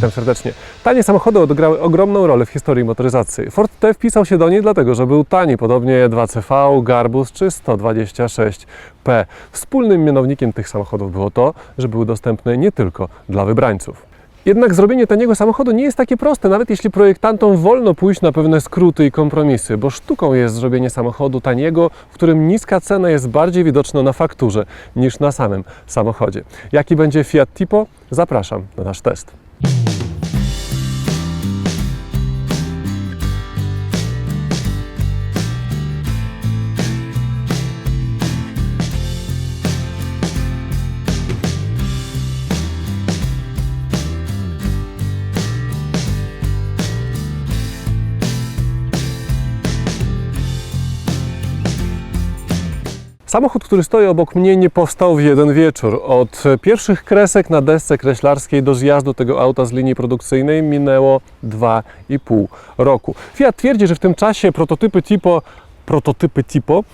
Witam serdecznie. Tanie samochody odegrały ogromną rolę w historii motoryzacji. Ford T wpisał się do niej dlatego, że był tani, podobnie 2CV, Garbus czy 126P. Wspólnym mianownikiem tych samochodów było to, że były dostępne nie tylko dla wybrańców. Jednak zrobienie taniego samochodu nie jest takie proste, nawet jeśli projektantom wolno pójść na pewne skróty i kompromisy, bo sztuką jest zrobienie samochodu taniego, w którym niska cena jest bardziej widoczna na fakturze niż na samym samochodzie. Jaki będzie Fiat Tipo? Zapraszam na nasz test. Samochód, który stoi obok mnie, nie powstał w jeden wieczór. Od pierwszych kresek na desce kreślarskiej do zjazdu tego auta z linii produkcyjnej minęło 2,5 roku. Fiat twierdzi, że w tym czasie prototypy Tipo, prototypy Tipo,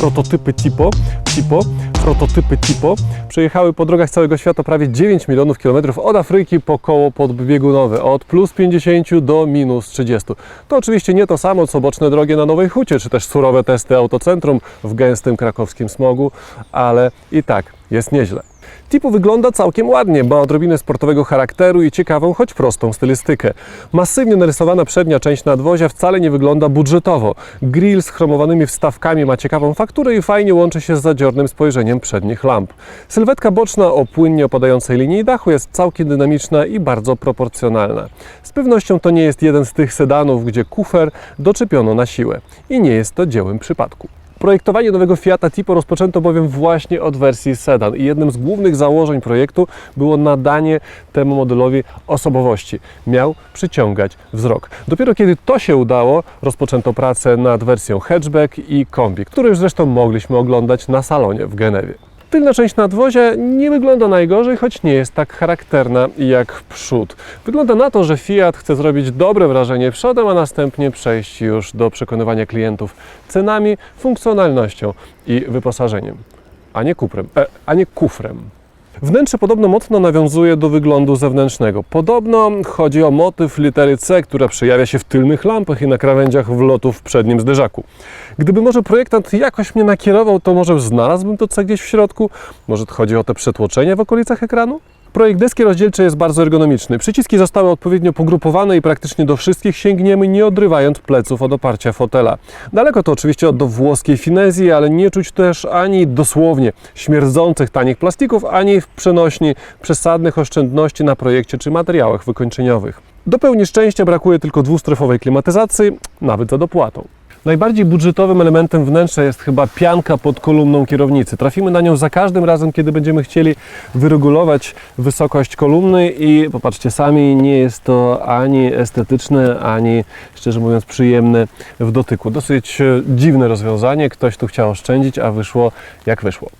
prototypy Tipo, Tipo, prototypy Tipo przejechały po drogach całego świata prawie 9 milionów kilometrów od Afryki po koło podbiegunowe, od plus 50 do minus 30. To oczywiście nie to samo, co boczne drogie na Nowej Hucie, czy też surowe testy autocentrum w gęstym krakowskim smogu, ale i tak jest nieźle. Tipo wygląda całkiem ładnie, ma odrobinę sportowego charakteru i ciekawą, choć prostą stylistykę. Masywnie narysowana przednia część nadwozia wcale nie wygląda budżetowo. Grill z chromowanymi wstawkami ma ciekawą fakturę i fajnie łączy się z zadziornym spojrzeniem przednich lamp. Sylwetka boczna o płynnie opadającej linii dachu jest całkiem dynamiczna i bardzo proporcjonalna. Z pewnością to nie jest jeden z tych sedanów, gdzie kufer doczepiono na siłę. I nie jest to dziełem przypadku. Projektowanie nowego Fiata Tipo rozpoczęto bowiem właśnie od wersji sedan i jednym z głównych założeń projektu było nadanie temu modelowi osobowości. Miał przyciągać wzrok. Dopiero kiedy to się udało, rozpoczęto pracę nad wersją hatchback i kombi, które już zresztą mogliśmy oglądać na salonie w Genewie. Tylna część nadwozia nie wygląda najgorzej, choć nie jest tak charakterna jak przód. Wygląda na to, że Fiat chce zrobić dobre wrażenie przodem, a następnie przejść już do przekonywania klientów cenami, funkcjonalnością i wyposażeniem, a nie kuprem, e, a nie kufrem. Wnętrze podobno mocno nawiązuje do wyglądu zewnętrznego. Podobno chodzi o motyw litery C, która przejawia się w tylnych lampach i na krawędziach wlotów w przednim zderzaku. Gdyby może projektant jakoś mnie nakierował, to może znalazłbym to C gdzieś w środku? Może chodzi o te przetłoczenia w okolicach ekranu? Projekt deski rozdzielczej jest bardzo ergonomiczny. Przyciski zostały odpowiednio pogrupowane i praktycznie do wszystkich sięgniemy, nie odrywając pleców od oparcia fotela. Daleko to oczywiście od włoskiej finezji, ale nie czuć też ani dosłownie śmierdzących tanich plastików, ani w przenośni przesadnych oszczędności na projekcie czy materiałach wykończeniowych. Do pełni szczęścia brakuje tylko dwustrefowej klimatyzacji, nawet za dopłatą. Najbardziej budżetowym elementem wnętrza jest chyba pianka pod kolumną kierownicy. Trafimy na nią za każdym razem, kiedy będziemy chcieli wyregulować wysokość kolumny i popatrzcie sami, nie jest to ani estetyczne, ani szczerze mówiąc przyjemne w dotyku. Dosyć e, dziwne rozwiązanie, ktoś tu chciał oszczędzić, a wyszło jak wyszło.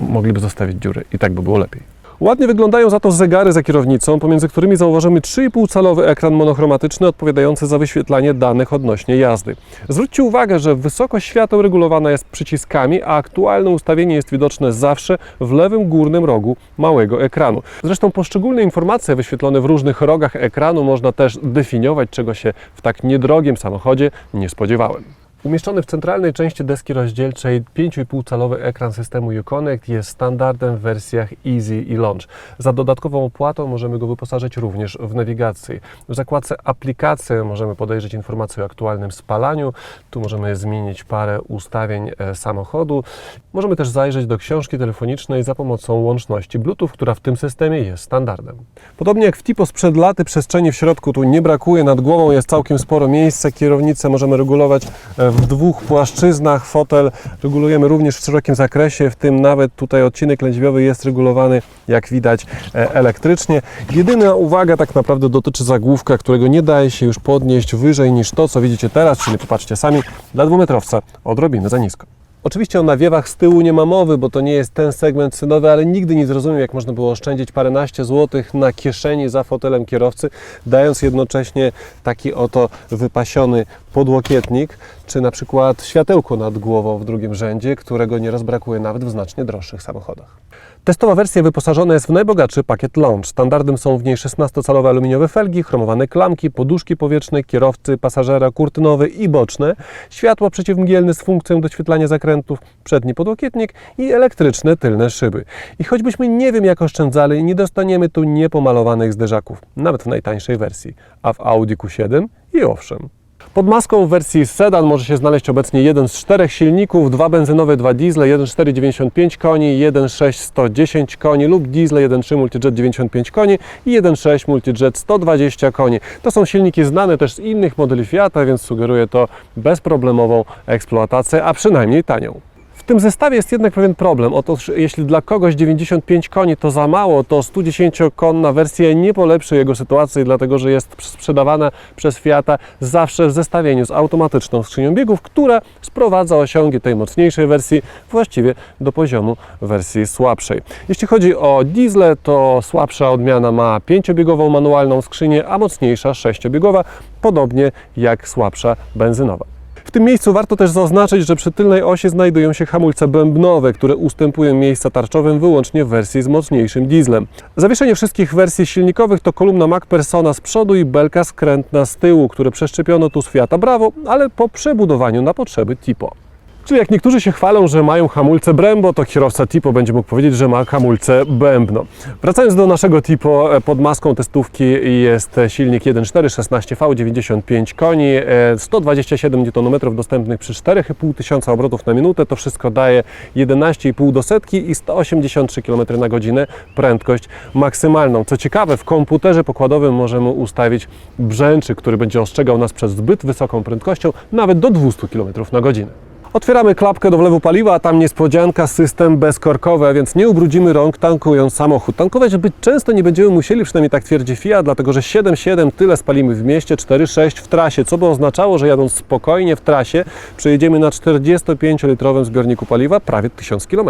Mogliby zostawić dziurę i tak by było lepiej. Ładnie wyglądają za to zegary za kierownicą, pomiędzy którymi zauważymy 3,5-calowy ekran monochromatyczny odpowiadający za wyświetlanie danych odnośnie jazdy. Zwróćcie uwagę, że wysokość świateł regulowana jest przyciskami, a aktualne ustawienie jest widoczne zawsze w lewym górnym rogu małego ekranu. Zresztą poszczególne informacje wyświetlone w różnych rogach ekranu można też definiować, czego się w tak niedrogim samochodzie nie spodziewałem. Umieszczony w centralnej części deski rozdzielczej 5,5-calowy ekran systemu Uconnect jest standardem w wersjach Easy i Launch. Za dodatkową opłatą możemy go wyposażyć również w nawigacji. W zakładce aplikacje możemy podejrzeć informacje o aktualnym spalaniu. Tu możemy zmienić parę ustawień e, samochodu. Możemy też zajrzeć do książki telefonicznej za pomocą łączności Bluetooth, która w tym systemie jest standardem. Podobnie jak w Tipo sprzed laty przestrzeni w środku tu nie brakuje, nad głową jest całkiem sporo miejsca, kierownicę możemy regulować e, w dwóch płaszczyznach, fotel regulujemy również w szerokim zakresie, w tym nawet tutaj odcinek lędźwiowy jest regulowany, jak widać, e, elektrycznie. Jedyna uwaga tak naprawdę dotyczy zagłówka, którego nie daje się już podnieść wyżej niż to, co widzicie teraz, czyli popatrzcie sami, dla dwumetrowca odrobinę za nisko. Oczywiście o nawiewach z tyłu nie ma mowy, bo to nie jest ten segment cynowy, ale nigdy nie zrozumiem, jak można było oszczędzić paręnaście złotych na kieszeni za fotelem kierowcy, dając jednocześnie taki oto wypasiony podłokietnik, czy na przykład światełko nad głową w drugim rzędzie, którego nieraz brakuje nawet w znacznie droższych samochodach. Testowa wersja wyposażona jest w najbogatszy pakiet Launch. Standardem są w niej 16-calowe aluminiowe felgi, chromowane klamki, poduszki powietrzne, kierowcy, pasażera, kurtynowy i boczne, światło przeciwmgielne z funkcją doświetlania zakrętów, przedni podłokietnik i elektryczne tylne szyby. I choćbyśmy nie wiem jak oszczędzali, nie dostaniemy tu niepomalowanych zderzaków, nawet w najtańszej wersji, a w Audi Q7 i owszem. Pod maską w wersji sedan może się znaleźć obecnie jeden z czterech silników, dwa benzynowe, dwa diesle, 1.4 95 koni, 1.6 110 koni lub diesle 1.3 multijet 95 koni i 1.6 multijet 120 koni. To są silniki znane też z innych modeli Fiata, więc sugeruje to bezproblemową eksploatację, a przynajmniej tanią. Tym zestawie jest jednak pewien problem. Otóż jeśli dla kogoś 95 koni to za mało, to 110-konna wersja nie polepszy jego sytuacji, dlatego że jest sprzedawana przez Fiata zawsze w zestawieniu z automatyczną skrzynią biegów, która sprowadza osiągi tej mocniejszej wersji właściwie do poziomu wersji słabszej. Jeśli chodzi o diesle, to słabsza odmiana ma 5-biegową manualną skrzynię, a mocniejsza 6-biegowa, podobnie jak słabsza benzynowa. W tym miejscu warto też zaznaczyć, że przy tylnej osi znajdują się hamulce bębnowe, które ustępują miejsca tarczowym wyłącznie w wersji z mocniejszym dieslem. Zawieszenie wszystkich wersji silnikowych to kolumna Mac Persona z przodu i belka skrętna z tyłu, które przeszczepiono tu z Fiata Bravo, ale po przebudowaniu na potrzeby Tipo. Czyli jak niektórzy się chwalą, że mają hamulce Brembo, to kierowca Tipo będzie mógł powiedzieć, że ma hamulce Bębno. Wracając do naszego Tipo, e, pod maską testówki jest silnik 1.4 16V, 95 koni, e, 127 Nm dostępnych przy 4,5 tysiąca obrotów na minutę. To wszystko daje 11,5 do setki i 183 km na godzinę prędkość maksymalną. Co ciekawe, w komputerze pokładowym możemy ustawić brzęczy, który będzie ostrzegał nas przed zbyt wysoką prędkością, nawet do 200 km na godzinę. Otwieramy klapkę do wlewu paliwa, a tam niespodzianka, system bezkorkowy, więc nie ubrudzimy rąk tankując samochód. Tankować zbyt często nie będziemy musieli, przynajmniej tak twierdzi Fiat, dlatego że 7,7 tyle spalimy w mieście, 4,6 w trasie, co by oznaczało, że jadąc spokojnie w trasie przejedziemy na 45-litrowym zbiorniku paliwa prawie 1000 km.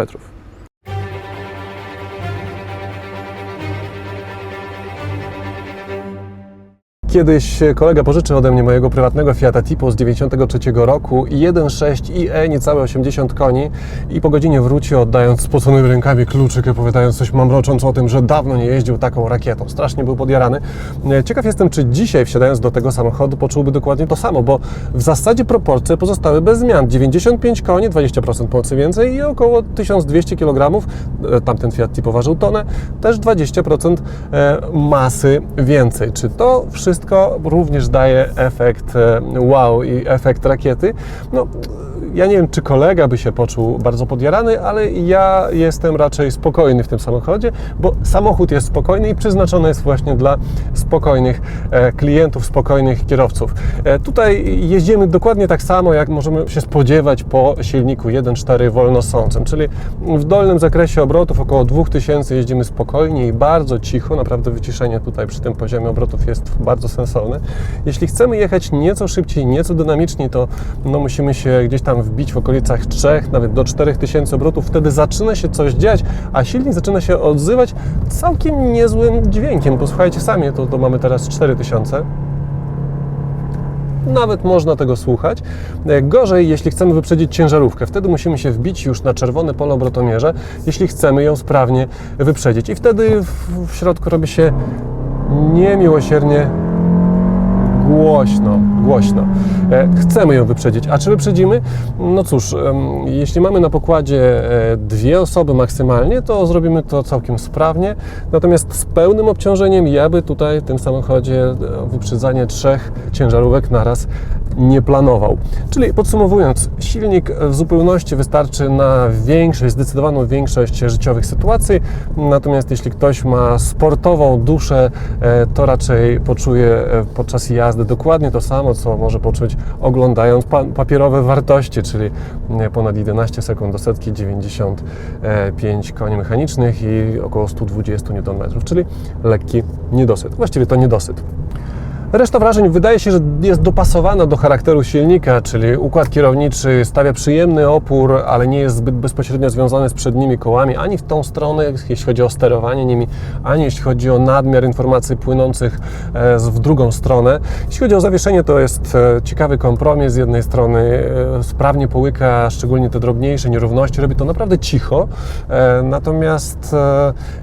Kiedyś kolega pożyczył ode mnie mojego prywatnego Fiata Tipo z 93 roku i 1.6 IE, niecałe 80 koni i po godzinie wrócił oddając spoconymi rękami kluczyk i opowiadając coś mamrocząc o tym, że dawno nie jeździł taką rakietą. Strasznie był podjarany. Ciekaw jestem, czy dzisiaj wsiadając do tego samochodu poczułby dokładnie to samo, bo w zasadzie proporcje pozostały bez zmian. 95 koni, 20% mocy więcej i około 1200 kg, tamten Fiat Tipo ważył tonę, też 20% e, masy więcej. Czy to wszystko wszystko również daje efekt e, wow i efekt rakiety. No, ja nie wiem, czy kolega by się poczuł bardzo podjarany, ale ja jestem raczej spokojny w tym samochodzie, bo samochód jest spokojny i przeznaczony jest właśnie dla spokojnych e, klientów, spokojnych kierowców. E, tutaj jeździmy dokładnie tak samo, jak możemy się spodziewać po silniku 1.4 wolnosącym, czyli w dolnym zakresie obrotów około 2000 jeździmy spokojnie i bardzo cicho, naprawdę wyciszenie tutaj przy tym poziomie obrotów jest bardzo sensowne. Jeśli chcemy jechać nieco szybciej, nieco dynamiczniej, to no, musimy się gdzieś tam wbić w okolicach 3, nawet do 4000 obrotów, wtedy zaczyna się coś dziać, a silnik zaczyna się odzywać całkiem niezłym dźwiękiem. Posłuchajcie sami, to, to mamy teraz 4000 nawet można tego słuchać. Gorzej, jeśli chcemy wyprzedzić ciężarówkę, wtedy musimy się wbić już na czerwone pole obrotomierza, jeśli chcemy ją sprawnie wyprzedzić. I wtedy w środku robi się niemiłosiernie głośno, głośno. E, chcemy ją wyprzedzić. A czy wyprzedzimy? No cóż, jeśli mamy na pokładzie e, dwie osoby maksymalnie, to zrobimy to całkiem sprawnie. Natomiast z pełnym obciążeniem ja by tutaj w tym samochodzie e, wyprzedzanie trzech ciężarówek naraz nie planował. Czyli podsumowując, silnik w zupełności wystarczy na większość, zdecydowaną większość życiowych sytuacji. Natomiast jeśli ktoś ma sportową duszę, to raczej poczuje podczas jazdy dokładnie to samo, co może poczuć oglądając papierowe wartości, czyli ponad 11 sekund do setki, 95 koni mechanicznych i około 120 Nm, czyli lekki niedosyt. Właściwie to niedosyt. Reszta wrażeń wydaje się, że jest dopasowana do charakteru silnika, czyli układ kierowniczy stawia przyjemny opór, ale nie jest zbyt bezpośrednio związany z przednimi kołami, ani w tą stronę, jeśli chodzi o sterowanie nimi, ani jeśli chodzi o nadmiar informacji płynących e, w drugą stronę. Jeśli chodzi o zawieszenie, to jest e, ciekawy kompromis. Z jednej strony e, sprawnie połyka, szczególnie te drobniejsze nierówności, robi to naprawdę cicho, natomiast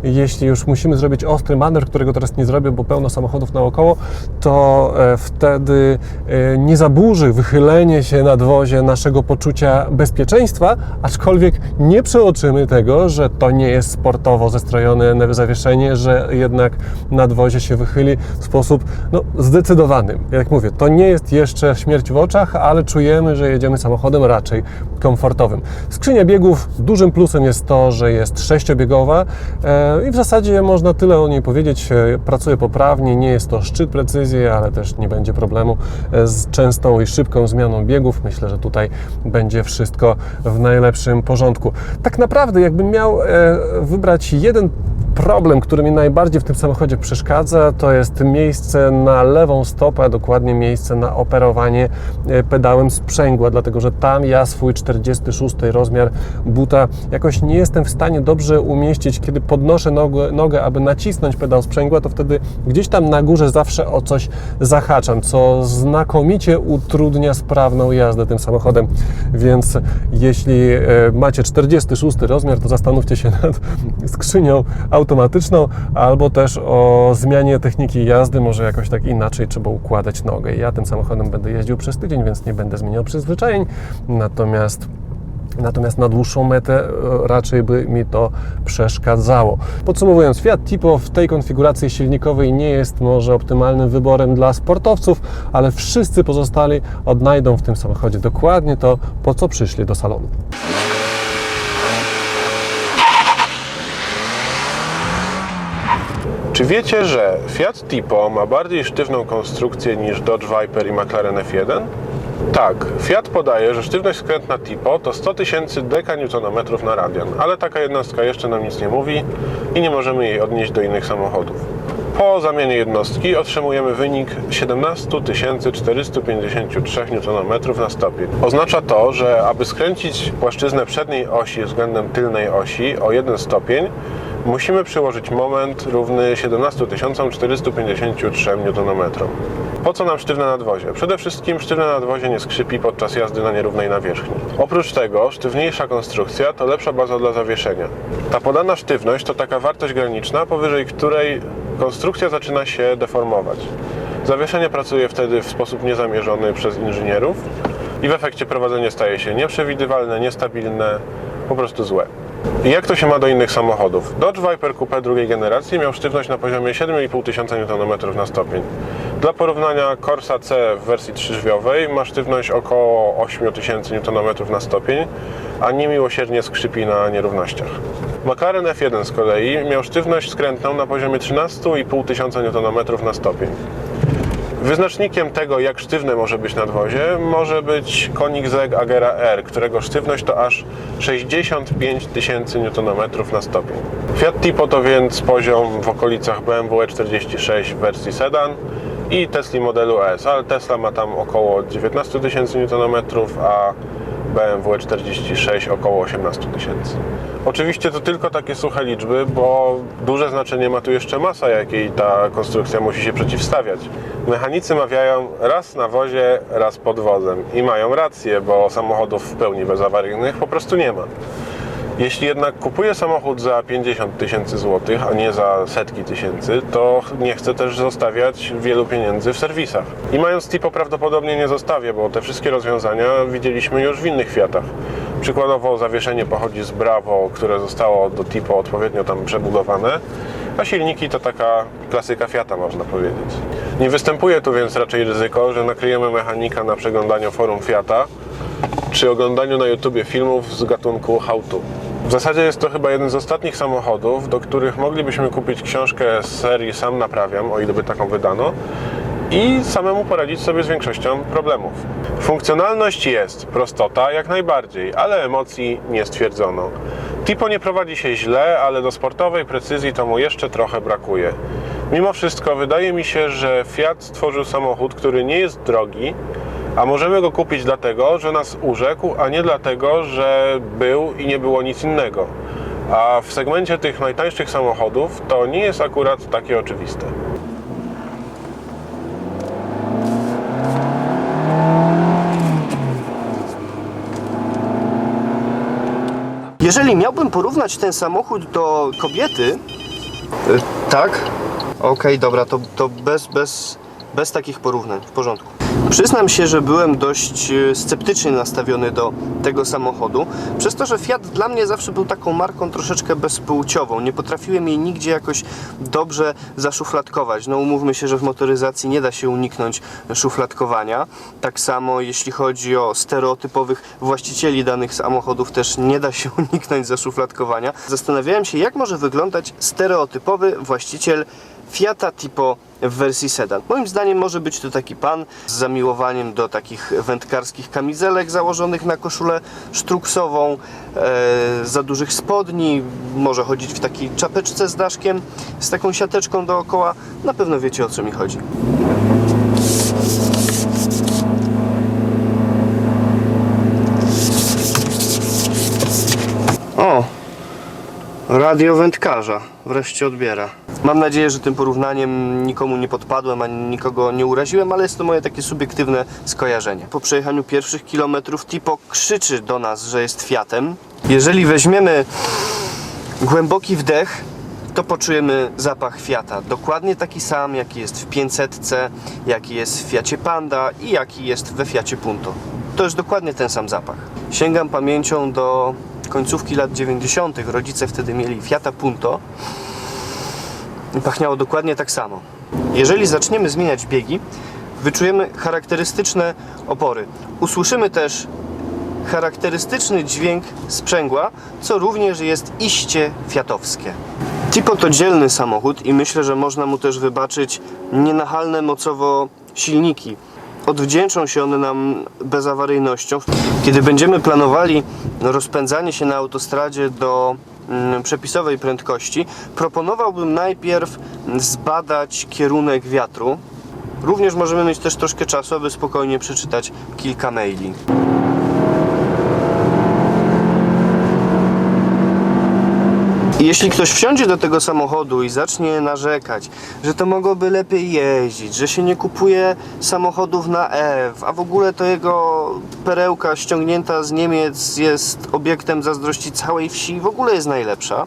jeśli już musimy zrobić ostry manewr, którego teraz nie zrobię, bo pełno samochodów naokoło, to e, wtedy e, nie zaburzy wychylenie się na dwozie naszego poczucia bezpieczeństwa, aczkolwiek nie przeoczymy tego, że to nie jest sportowo zestrojone zawieszenie, że jednak nadwozie się wychyli w sposób no, zdecydowany. Jak mówię, to nie jest jeszcze śmierć w oczach, ale czujemy, że jedziemy samochodem raczej komfortowym. Skrzynia biegów dużym plusem jest to, że jest sześciobiegowa e, i w zasadzie można tyle o niej powiedzieć. Pracuje poprawnie, nie jest to szczyt precyzji, ale też nie będzie problemu e, z częstą i szybką zmianą biegów. Myślę, że tutaj będzie wszystko w najlepszym porządku. Tak naprawdę, jakbym miał e, wybrać jeden problem, który mi najbardziej w tym samochodzie przeszkadza, to jest miejsce na lewą stopę, a dokładnie miejsce na operowanie e, pedałem sprzęgła, dlatego że tam ja swój 46 rozmiar buta jakoś nie jestem w stanie dobrze umieścić. Kiedy podnoszę nogę, nogę aby nacisnąć pedał sprzęgła, to wtedy gdzieś tam na górze zawsze o coś zahaczam, co znakomicie utrudnia sprawną jazdę tym samochodem. Więc jeśli e, macie 46 rozmiar, to zastanówcie się nad skrzynią automatyczną, albo też o zmianie techniki jazdy, może jakoś tak inaczej trzeba układać nogę. Ja tym samochodem będę jeździł przez tydzień, więc nie będę zmieniał przyzwyczajeń, natomiast Natomiast na dłuższą metę e, raczej by mi to przeszkadzało. Podsumowując, Fiat Tipo w tej konfiguracji silnikowej nie jest może optymalnym wyborem dla sportowców, ale wszyscy pozostali odnajdą w tym samochodzie dokładnie to, po co przyszli do salonu. Czy wiecie, że Fiat Tipo ma bardziej sztywną konstrukcję niż Dodge Viper i McLaren F1? Tak, Fiat podaje, że sztywność skrętna Tipo to 100 tysięcy dekanewtonmetrów na radian, ale taka jednostka jeszcze nam nic nie mówi i nie możemy jej odnieść do innych samochodów. Po zamianie jednostki otrzymujemy wynik 17 453 Nm na stopień. Oznacza to, że aby skręcić płaszczyznę przedniej osi względem tylnej osi o 1 stopień, musimy przyłożyć moment równy 17 453 Nm. Po co nam sztywne nadwozie? Przede wszystkim sztywne nadwozie nie skrzypi podczas jazdy na nierównej nawierzchni. Oprócz tego sztywniejsza konstrukcja to lepsza baza dla zawieszenia. Ta podana sztywność to taka wartość graniczna, powyżej której konstrukcja zaczyna się deformować. Zawieszenie pracuje wtedy w sposób niezamierzony przez inżynierów i w efekcie prowadzenie staje się nieprzewidywalne, niestabilne, po prostu złe. Jak to się ma do innych samochodów? Dodge Viper Coupe drugiej generacji miał sztywność na poziomie 7500 tysiąca Nm na stopień. Dla porównania Corsa C w wersji trzydrzwiowej ma sztywność około 8000 Nm na stopień, a niemiłosiernie skrzypi na nierównościach. McLaren F1 z kolei miał sztywność skrętną na poziomie 13,5 tysiąca Nm na stopień. Wyznacznikiem tego, jak sztywne może być nadwozie, może być Koenigsegg Agera R, którego sztywność to aż 65 tysięcy Nm na stopień. Fiat Tipo to więc poziom w okolicach BMW E46 w wersji sedan i Tesla modelu S, ale Tesla ma tam około 19 tysięcy Nm, a BMW E46 około 18 tysięcy. Oczywiście to tylko takie suche liczby, bo duże znaczenie ma tu jeszcze masa, jakiej ta konstrukcja musi się przeciwstawiać. Mechanicy mawiają raz na wozie, raz pod wozem i mają rację, bo samochodów w pełni bezawaryjnych po prostu nie ma. Jeśli jednak kupuję samochód za 50 tysięcy złotych, a nie za setki tysięcy, to nie chcę też zostawiać wielu pieniędzy w serwisach. I mając Tipo prawdopodobnie nie zostawię, bo te wszystkie rozwiązania widzieliśmy już w innych Fiatach. Przykładowo zawieszenie pochodzi z Bravo, które zostało do Tipo odpowiednio tam przebudowane, a silniki to taka klasyka Fiata można powiedzieć. Nie występuje tu więc raczej ryzyko, że nakryjemy mechanika na przeglądaniu forum Fiata, czy oglądaniu na YouTubie filmów z gatunku How to. W zasadzie jest to chyba jeden z ostatnich samochodów, do których moglibyśmy kupić książkę z serii Sam naprawiam, o ile by taką wydano, i samemu poradzić sobie z większością problemów. Funkcjonalność jest, prostota jak najbardziej, ale emocji nie stwierdzono. Tipo nie prowadzi się źle, ale do sportowej precyzji to mu jeszcze trochę brakuje. Mimo wszystko wydaje mi się, że Fiat stworzył samochód, który nie jest drogi, a możemy go kupić dlatego, że nas urzekł, a nie dlatego, że był i nie było nic innego. A w segmencie tych najtańszych samochodów to nie jest akurat takie oczywiste. Jeżeli miałbym porównać ten samochód do kobiety, y, tak, okej, dobra, to, to bez, bez, bez takich porównań, w porządku. Przyznam się, że byłem dość y, sceptycznie nastawiony do tego samochodu, przez to, że Fiat dla mnie zawsze był taką marką troszeczkę bezpłciową. Nie potrafiłem jej nigdzie jakoś dobrze zaszufladkować. No umówmy się, że w motoryzacji nie da się uniknąć szufladkowania. Tak samo jeśli chodzi o stereotypowych właścicieli danych samochodów, też nie da się uniknąć zaszufladkowania. Zastanawiałem się, jak może wyglądać stereotypowy właściciel Fiata Tipo w wersji sedan. Moim zdaniem może być to taki pan z zamiłowaniem do takich wędkarskich kamizelek założonych na koszulę sztruksową, e, za dużych spodni, może chodzić w takiej czapeczce z daszkiem, z taką siateczką dookoła. Na pewno wiecie o co mi chodzi. Radio wędkarza wreszcie odbiera. Mam nadzieję, że tym porównaniem nikomu nie podpadłem, ani nikogo nie uraziłem, ale jest to moje takie subiektywne skojarzenie. Po przejechaniu pierwszych kilometrów Tipo krzyczy do nas, że jest Fiatem. Jeżeli weźmiemy głęboki wdech, to poczujemy zapach Fiata. Dokładnie taki sam, jaki jest w 500, jaki jest w Fiacie Panda i jaki jest we Fiacie Punto. To jest dokładnie ten sam zapach. Sięgam pamięcią do końcówki lat 90. Rodzice wtedy mieli Fiata Punto i pachniało dokładnie tak samo. Jeżeli zaczniemy zmieniać biegi, wyczujemy charakterystyczne opory. Usłyszymy też charakterystyczny dźwięk sprzęgła, co również jest iście fiatowskie. Tipo to dzielny samochód i myślę, że można mu też wybaczyć nienachalne mocowo silniki. Odwdzięczą się one nam bezawaryjnością. Kiedy będziemy planowali rozpędzanie się na autostradzie do mm, przepisowej prędkości, proponowałbym najpierw zbadać kierunek wiatru. Również możemy mieć też troszkę czasu, aby spokojnie przeczytać kilka maili. Jeśli ktoś wsiądzie do tego samochodu i zacznie narzekać, że to mogłoby lepiej jeździć, że się nie kupuje samochodów na F, a w ogóle to jego perełka ściągnięta z Niemiec jest obiektem zazdrości całej wsi i w ogóle jest najlepsza,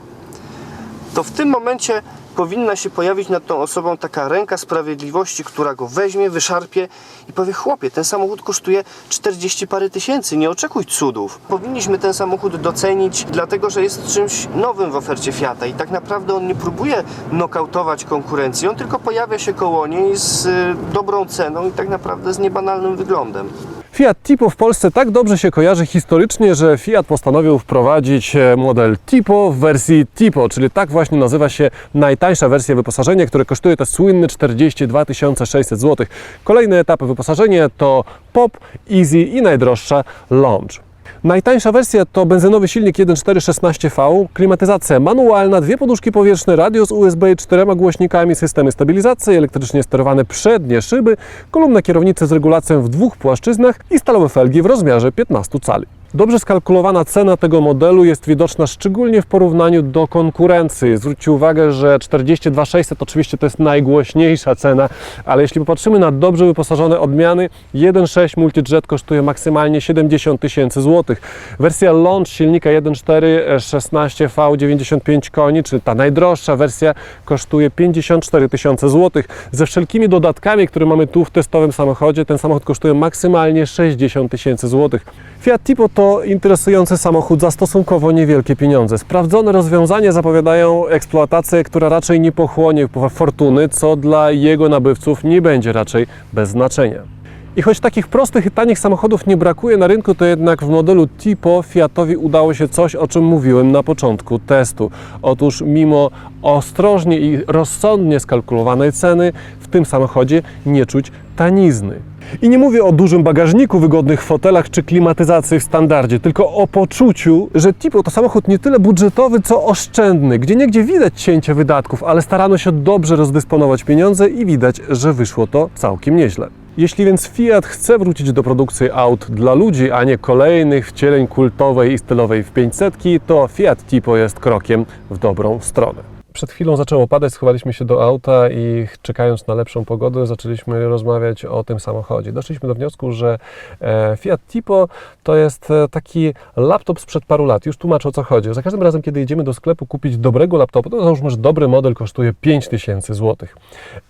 to w tym momencie powinna się pojawić nad tą osobą taka ręka sprawiedliwości, która go weźmie, wyszarpie i powie: Chłopie, ten samochód kosztuje 40 parę tysięcy, nie oczekuj cudów. Powinniśmy ten samochód docenić, dlatego że jest czymś nowym w ofercie Fiata i tak naprawdę on nie próbuje nokautować konkurencji, on tylko pojawia się koło niej z y, dobrą ceną i tak naprawdę z niebanalnym wyglądem. Fiat Tipo w Polsce tak dobrze się kojarzy historycznie, że Fiat postanowił wprowadzić e, model Tipo w wersji Tipo, czyli tak właśnie nazywa się najtańsza wersja wyposażenia, które kosztuje te słynne 42 600 zł. Kolejne etapy wyposażenia to Pop, Easy i najdroższa Launch. Najtańsza wersja to benzynowy silnik 1.416V, klimatyzacja manualna, dwie poduszki powietrzne, radio z USB, czterema głośnikami, systemy stabilizacji, elektrycznie sterowane przednie szyby, kolumna kierownicy z regulacją w dwóch płaszczyznach i stalowe felgi w rozmiarze 15 cali. Dobrze skalkulowana cena tego modelu jest widoczna szczególnie w porównaniu do konkurencji. Zwróćcie uwagę, że 42 600 oczywiście to jest najgłośniejsza cena, ale jeśli popatrzymy na dobrze wyposażone odmiany, 1.6 Multijet kosztuje maksymalnie 70 tysięcy złotych. Wersja Launch silnika 1.4 16V 95 koni, czy ta najdroższa wersja kosztuje 54 tysiące złotych. Ze wszelkimi dodatkami, które mamy tu w testowym samochodzie, ten samochód kosztuje maksymalnie 60 tysięcy złotych. Fiat Tipo to interesujący samochód za stosunkowo niewielkie pieniądze. Sprawdzone rozwiązania zapowiadają eksploatację, która raczej nie pochłonie fortuny, co dla jego nabywców nie będzie raczej bez znaczenia. I choć takich prostych i tanich samochodów nie brakuje na rynku, to jednak w modelu Tipo Fiatowi udało się coś, o czym mówiłem na początku testu. Otóż mimo ostrożnie i rozsądnie skalkulowanej ceny, w tym samochodzie nie czuć tanizny. I nie mówię o dużym bagażniku, wygodnych fotelach czy klimatyzacji w standardzie, tylko o poczuciu, że Tipo to samochód nie tyle budżetowy, co oszczędny, gdzie niegdzie widać cięcie wydatków, ale starano się dobrze rozdysponować pieniądze i widać, że wyszło to całkiem nieźle. Jeśli więc Fiat chce wrócić do produkcji aut dla ludzi, a nie kolejnych wcieleń kultowej i stylowej w 500, to Fiat Tipo jest krokiem w dobrą stronę. Przed chwilą zaczęło padać, schowaliśmy się do auta i czekając na lepszą pogodę, zaczęliśmy rozmawiać o tym samochodzie. Doszliśmy do wniosku, że e, Fiat Tipo to jest e, taki laptop sprzed paru lat. Już tłumaczę o co chodzi. Za każdym razem, kiedy jedziemy do sklepu kupić dobrego laptopu, to załóżmy, że dobry model kosztuje 5000 zł.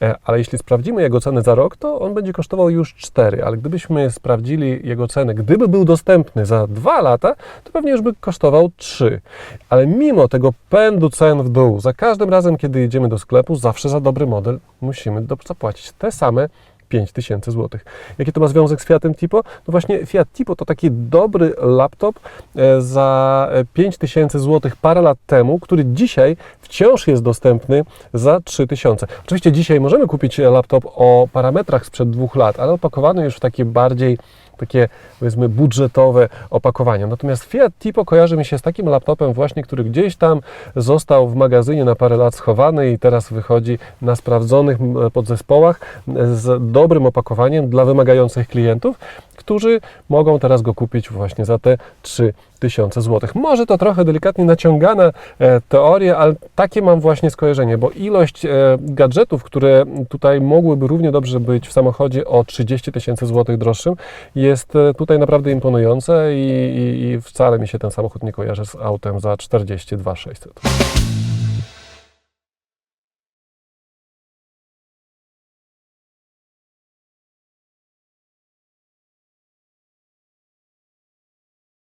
E, Ale jeśli sprawdzimy jego cenę za rok, to on będzie kosztował już 4. Ale gdybyśmy sprawdzili jego cenę, gdyby był dostępny za 2 lata, to pewnie już by kosztował 3. Ale mimo tego pędu cen w dół, za każdym razem, kiedy jedziemy do sklepu, zawsze za dobry model musimy zapłacić te same 5000 zł. Jaki to ma związek z Fiatem Tipo? No właśnie Fiat Tipo to taki dobry laptop e, za e, 5000 zł parę lat temu, który dzisiaj wciąż jest dostępny za 3000. Oczywiście dzisiaj możemy kupić e, laptop o parametrach sprzed dwóch lat, ale opakowany już w takie bardziej takie powiedzmy budżetowe opakowania. Natomiast Fiat Tipo kojarzy mi się z takim laptopem właśnie, który gdzieś tam został w magazynie na parę lat schowany i teraz wychodzi na sprawdzonych podzespołach z dobrym opakowaniem dla wymagających klientów, którzy mogą teraz go kupić właśnie za te 3000 zł. Może to trochę delikatnie naciągana e, teoria, ale takie mam właśnie skojarzenie, bo ilość e, gadżetów, które tutaj mogłyby równie dobrze być w samochodzie o 30 tysięcy złotych droższym, jest e, tutaj naprawdę imponujące i, i, i wcale mi się ten samochód nie kojarzy z autem za 42 600.